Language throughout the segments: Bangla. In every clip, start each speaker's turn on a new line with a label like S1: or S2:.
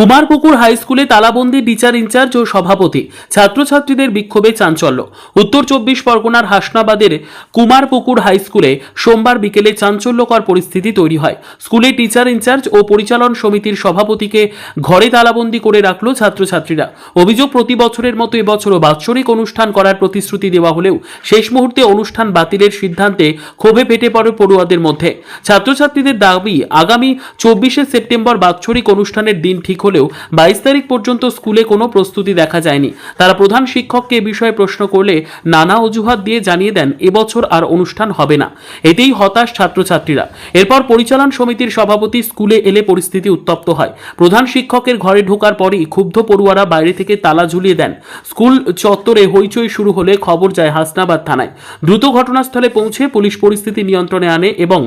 S1: কুমারপুকুর হাই স্কুলে তালাবন্দি টিচার ইনচার্জ ও সভাপতি। ছাত্রছাত্রীদের বিক্ষোভে চাঞ্চল্য। উত্তর চব্বিশ পরগনার হাসনাবাদের কুমারপুকুর হাই স্কুলে সোমবার বিকেলে চাঞ্চল্যকর পরিস্থিতি তৈরি হয়। স্কুলে টিচার ইনচার্জ ও পরিচালন সমিতির সভাপতিকে ঘরে তালাবন্দি করে রাখল ছাত্রছাত্রীরা। অভিযোগ, প্রতি বছরের মতো এবছরও বাৎসরিক অনুষ্ঠান করার প্রতিশ্রুতি দেওয়া হলেও শেষ মুহূর্তে অনুষ্ঠান বাতিলের সিদ্ধান্তে ক্ষোভে ফেটে পড়ে পড়ুয়াদের মধ্যে। ছাত্রছাত্রীদের দাবি, আগামী চব্বিশে সেপ্টেম্বর বাৎসরিক অনুষ্ঠানের দিন ঠিক হলেও বাইশ তারিখ পর্যন্ত স্কুলে কোনো প্রস্তুতি দেখা যায়নি। তারা প্রধান শিক্ষককে এ বিষয়ে প্রশ্ন করলে নানা অজুহাত দিয়ে জানিয়ে দেন, এবছর আর অনুষ্ঠান হবে না। এতেই হতাশ ছাত্রছাত্রীরা। এরপর পরিচালন সমিতির সভাপতি স্কুলে এলে পরিস্থিতি উত্তপ্ত হয়। প্রধান শিক্ষকের ঘরে ঢোকার পরই ক্ষুব্ধ পড়ুয়ারা বাইরে থেকে তালা ঝুলিয়ে দেন। স্কুল চত্বরে হইচই শুরু হলে খবর যায় হাসনাবাদ থানায়। দ্রুত ঘটনাস্থলে পৌঁছে পুলিশ পরিস্থিতি নিয়ন্ত্রণে আনে এবং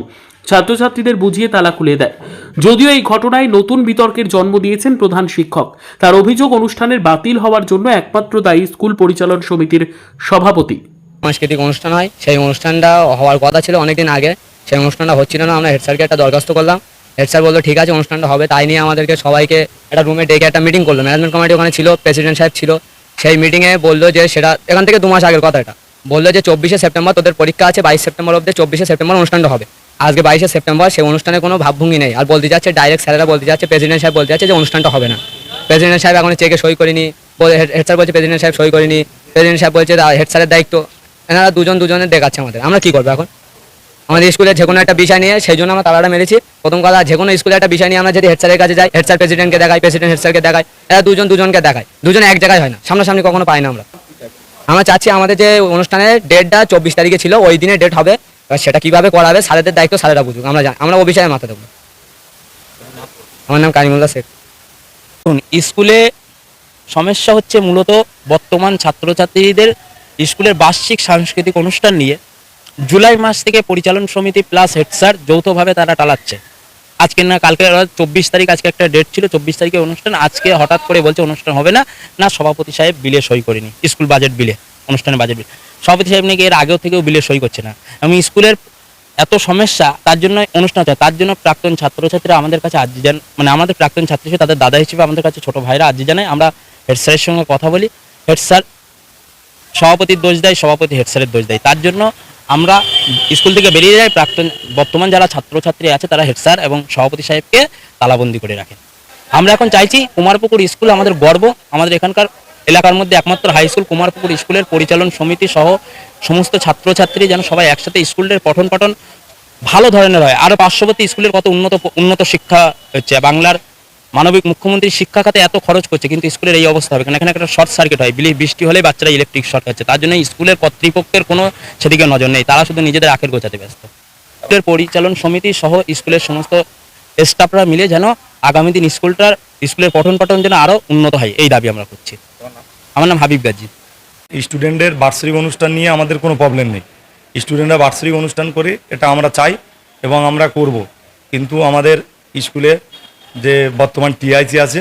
S1: ছাত্রছাত্রীদের বুঝিয়ে তালা খুলে দেয়। যদিও এই ঘটনায় নতুন বিতর্কের জন্ম দিয়েছেন প্রধান শিক্ষক। তার অভিযোগ অনুষ্ঠানের বাতিল হওয়ার জন্য একমাত্র দায়ী স্কুল পরিচালন সমিতির সভাপতি।
S2: সাংস্কৃতিক অনুষ্ঠান হয়। সেই অনুষ্ঠানটা হওয়ার কথা ছিল অনেকদিন আগে। সেই অনুষ্ঠানটা হচ্ছিল না। আমরা হেড স্যারকে একটা দরখাস্ত করলাম। হেড স্যার বলল, ঠিক আছে, অনুষ্ঠানটা হবে। তাই নিয়ে আমাদেরকে সবাইকে একটা রুমে ডেকে একটা মিটিং করল। ম্যানেজমেন্ট কমিটি ওখানে ছিল প্রেসিডেন্ট সাহেব ছিল। সেই মিটিংয়ে বলল যে, সেটা এখান থেকে দু মাস আগের কথা এটা বলল যে, চব্বিশে সেপ্টেম্বর তোদের পরীক্ষা আছে, বাইশ সেপ্টেম্বর অব্দি চব্বিশে সেপ্টেম্বর অনুষ্ঠানটা হবে। আজকে বাইশে সেপ্টেম্বর, সেই অনুষ্ঠানে কোনো ভাবভঙ্গি নেই। আর বলতে যাচ্ছে ডাইরেক্ট স্যারেরা বলতে যাচ্ছে প্রেসিডেন্ট সাহেব বলতে যাচ্ছে যে অনুষ্ঠানটা হবে না। প্রেসিডেন্ট সাহেব এখন চেকে সই করিনি হেড স্যার বলছে প্রেসিডেন্ট সাহেব সই করিনি। প্রেসিডেন্ট সাহেব বলছে হেড স্যারের দায়িত্ব। এনারা দুজন দুজনের দেখাচ্ছে আমাদের। আমরা কি করব এখন? আমাদের স্কুলে যে কোনো একটা বিষয় নিয়ে, সেই জন্য আমরা তালাটা মেরেছি। প্রথম কথা, যে কোনো স্কুলে একটা বিষয় নিয়ে আমরা যদি হেড স্যারের কাছে যাই হেড স্যার প্রেসিডেন্টকে দেখাই প্রেসিডেন্ট হেড স্যারকে দেখাই, এরা দুজন দুজনকে দেখায়। দুজন এক জায়গায় হয় না। সামনাসামনি কখনো পাই না আমরা। আমরা চাচ্ছি আমাদের যে অনুষ্ঠানের ডেটটা চব্বিশ তারিখে ছিল, ওই দিনে ডেট হবে। এবার সেটা কীভাবে করাবে স্যারেদের দায়িত্ব স্যারেরা বুঝুক। আমরা আমরা ও বিষয়ে মাথা দেবো। আমার নাম কারিমুল্লাহ শেখ।
S3: স্কুলে সমস্যা হচ্ছে মূলত বর্তমান ছাত্রছাত্রীদের স্কুলের বার্ষিক সাংস্কৃতিক অনুষ্ঠান নিয়ে। জুলাই মাস থেকে পরিচালন সমিতি প্লাস হেড স্যার যৌথভাবে তারা টালাচ্ছে আজকে না, কালকে চব্বিশ তারিখ, আজকে একটা ডেট ছিল, চব্বিশ তারিখে অনুষ্ঠান। আজকে হঠাৎ করে বলছে অনুষ্ঠান হবে না। না, সভাপতি সাহেব বিলে সই করেনি, স্কুল বাজেট বিলে। অনুষ্ঠানের বাজেট বিল সভাপতি সাহেব নাকি এর আগেও থেকেও বিলে সই করছে না। আমি স্কুলের এত সমস্যা, তার জন্য অনুষ্ঠান হচ্ছে তার জন্য প্রাক্তন ছাত্রছাত্রীরা আমাদের কাছে আর্জি জান মানে আমাদের প্রাক্তন ছাত্র হিসেবে, তাদের দাদা হিসেবে আমাদের কাছে ছোট ভাইরা আর্জি জানায়। আমরা হেড স্যারের সঙ্গে কথা বলি। হেড স্যার সভাপতির দোষ দেয়, সভাপতি হেড স্যারের দোষ দেয়। তার জন্য আমরা স্কুল থেকে বেরিয়ে যাই। প্রাক্তন, বর্তমান যারা ছাত্রছাত্রী আছে, তারা হেড স্যার এবং সভাপতি সাহেবকে তালাবন্দি করে রাখেন আমরা এখন চাইছি কুমারপুকুর স্কুল আমাদের গর্ব। আমাদের এখানকার এলাকার মধ্যে একমাত্র হাই স্কুল কুমারপুকুর স্কুলের পরিচালন সমিতি সহ সমস্ত ছাত্রছাত্রী যেন সবাই একসাথে স্কুলের পঠন পাঠন ভালো ধরনের হয়। আরও পার্শ্ববর্তী স্কুলের কত উন্নত উন্নত শিক্ষা হচ্ছে। বাংলার মানবিক মুখ্যমন্ত্রী শিক্ষা খাতে এত খরচ করছে, কিন্তু স্কুলের এই অবস্থা হবে। কারণ এখানে একটা শর্ট সার্কিট হয়। বিলি বৃষ্টি হলে বাচ্চারা ইলেকট্রিক শর্ট হচ্ছে। তার জন্য স্কুলের কর্তৃপক্ষের কোনো সেদিকে নজর নেই। তারা শুধু নিজেদের আখের গোছাতে ব্যস্ত। স্কুলের পরিচালন সমিতি সহ স্কুলের সমস্ত স্টাফরা মিলে যেন আগামী দিন স্কুলটার, স্কুলের পঠন পাঠন যেন আরও উন্নত হয়। এই দাবি আমরা করছি। আমার নাম হাবিব গাজী।
S4: স্টুডেন্টের বার্ষিক অনুষ্ঠান নিয়ে আমাদের কোনো প্রবলেম নেই। স্টুডেন্টরা বার্ষিক অনুষ্ঠান করে এটা আমরা চাই এবং আমরা করব। কিন্তু আমাদের স্কুলে যে বর্তমান টিআইসি আছে,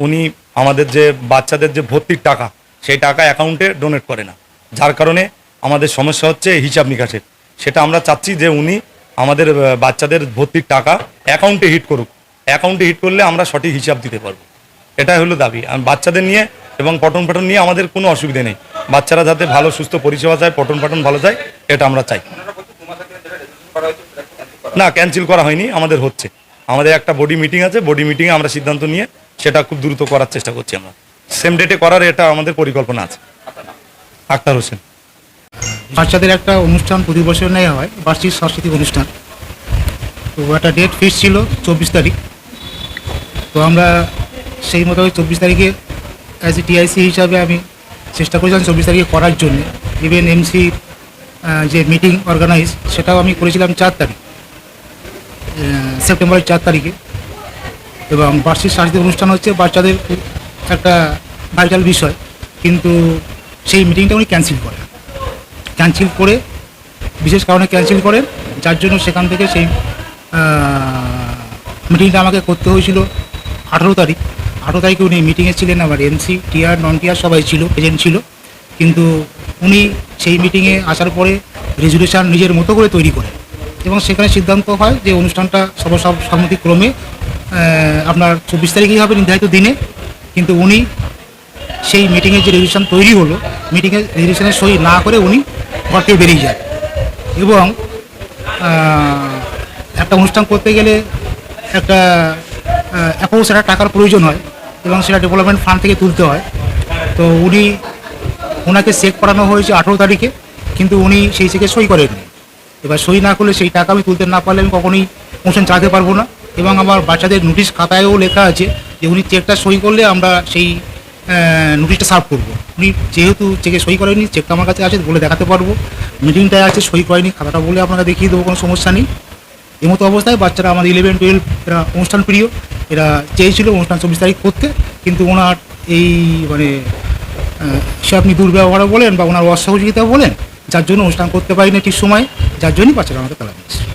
S4: উনি আমাদের যে বাচ্চাদের যে ভর্তির টাকা, সেই টাকা অ্যাকাউন্টে ডোনেট করে না। যার কারণে আমাদের সমস্যা হচ্ছে হিসাব নিকাশের সেটা আমরা চাচ্ছি যে উনি আমাদের বাচ্চাদের ভর্তির টাকা অ্যাকাউন্টে হিট করুক। অ্যাকাউন্টে হিট করলে আমরা সঠিক হিসাব দিতে পারব। এটাই হলো দাবি। আর বাচ্চাদের নিয়ে এবং পঠন পাঠন নিয়ে আমাদের কোনো অসুবিধা নেই। বাচ্চারা যাতে ভালো, সুস্থ পরিষেবা যায় পঠন পাঠন ভালো যায় এটা আমরা চাই। না ক্যান্সেল করা হয়নি, আমাদের হচ্ছে। আমাদের একটা বডি মিটিং আছে বডি মিটিংয়ে আমরা সিদ্ধান্ত নিয়ে সেটা খুব দ্রুত করার চেষ্টা করছি আমরা। সেম ডেটে করার এটা আমাদের পরিকল্পনা আছে। আক্তার হোসেন।
S5: বাচ্চাদের একটা অনুষ্ঠান প্রতি বছর নেওয়া হয়, বার্ষিক সাংস্কৃতিক অনুষ্ঠান। তো একটা ডেট ফিক্স ছিল, চব্বিশ তারিখ। তো আমরা সেই মতো চব্বিশ তারিখে অ্যাজ এ টিআইসি হিসাবে আমি চেষ্টা করেছিলাম চব্বিশ তারিখে করার জন্য। ইভেন এমসি যে মিটিং অর্গানাইজ সেটাও আমি করেছিলাম চার তারিখ সেপ্টেম্বরের চার তারিখে। এবং বার্ষিক সাংস্কৃতিক অনুষ্ঠান হচ্ছে বাচ্চাদের একটা ভাইটাল বিষয়, কিন্তু সেই মিটিংটা উনি ক্যান্সেল করেন। ক্যান্সেল করে, বিশেষ কারণে ক্যান্সেল করেন, যার জন্য সেখান থেকে সেই মিটিংটা আমাকে করতে হয়েছিল আঠেরো তারিখ। আঠেরো তারিখে উনি মিটিংয়ে ছিলেন আবার এমসি টিআর নন টিআর সবাই ছিল প্রেজেন্ট ছিল। কিন্তু উনি সেই মিটিংয়ে আসার পরে রেজুলেশন নিজের মতো করে তৈরি করেন। এবং সেখানে সিদ্ধান্ত হয় যে অনুষ্ঠানটা সর্বসব সম্মতিক্রমে আপনার চব্বিশ তারিখেই হবে নির্ধারিত দিনে। কিন্তু উনি সেই মিটিংয়ের যে রেজুলেশন তৈরি হলো মিটিংয়ের রেজুলেশনের সই না করে উনি ঘর থেকে বেরিয়ে যায় এবং একটা অনুষ্ঠান করতে গেলে একটা অ্যাপোজ সেটা টাকার প্রয়োজন হয় এবং সেটা ডেভেলপমেন্ট ফান্ড থেকে তুলতে হয়। তো উনি, ওনাকে চেক করানো হয়েছে আঠেরো তারিখে, কিন্তু উনি সেই চেকে সই করেননি। এবার সই না করলে সেই টাকা আমি তুলতে না পারলে আমি কখনোই অনুষ্ঠান চালাতে পারব না। এবং আমার বাচ্চাদের নোটিশ খাতায়ও লেখা আছে যে উনি চেকটা সই করলে আমরা সেই নোটিশটা সার্ভ করব। উনি যেহেতু চেকে সই করেনি চেকটা আমার কাছে আছে, বলে দেখাতে পারব। মিটিংটায় আছে, সই করেনি, খাতাটা বলে আপনাকে দেখিয়ে দেবো, কোনো সমস্যা নেই। এমতো অবস্থায় বাচ্চারা আমাদের ইলেভেন টুয়েলভ অনুষ্ঠান প্রিয় এরা চেয়েছিল অনুষ্ঠান চব্বিশ তারিখ করতে, কিন্তু ওনার এই মানে সে আপনি দুর্ব্যবহারও বলেন বা ওনার অসহযোগিতা বলেন, যার জন্য অনুষ্ঠান করতে পারিনি ঠিক সময়, যার জন্যই বাচ্চারা আমাকে তালা দিয়েছে।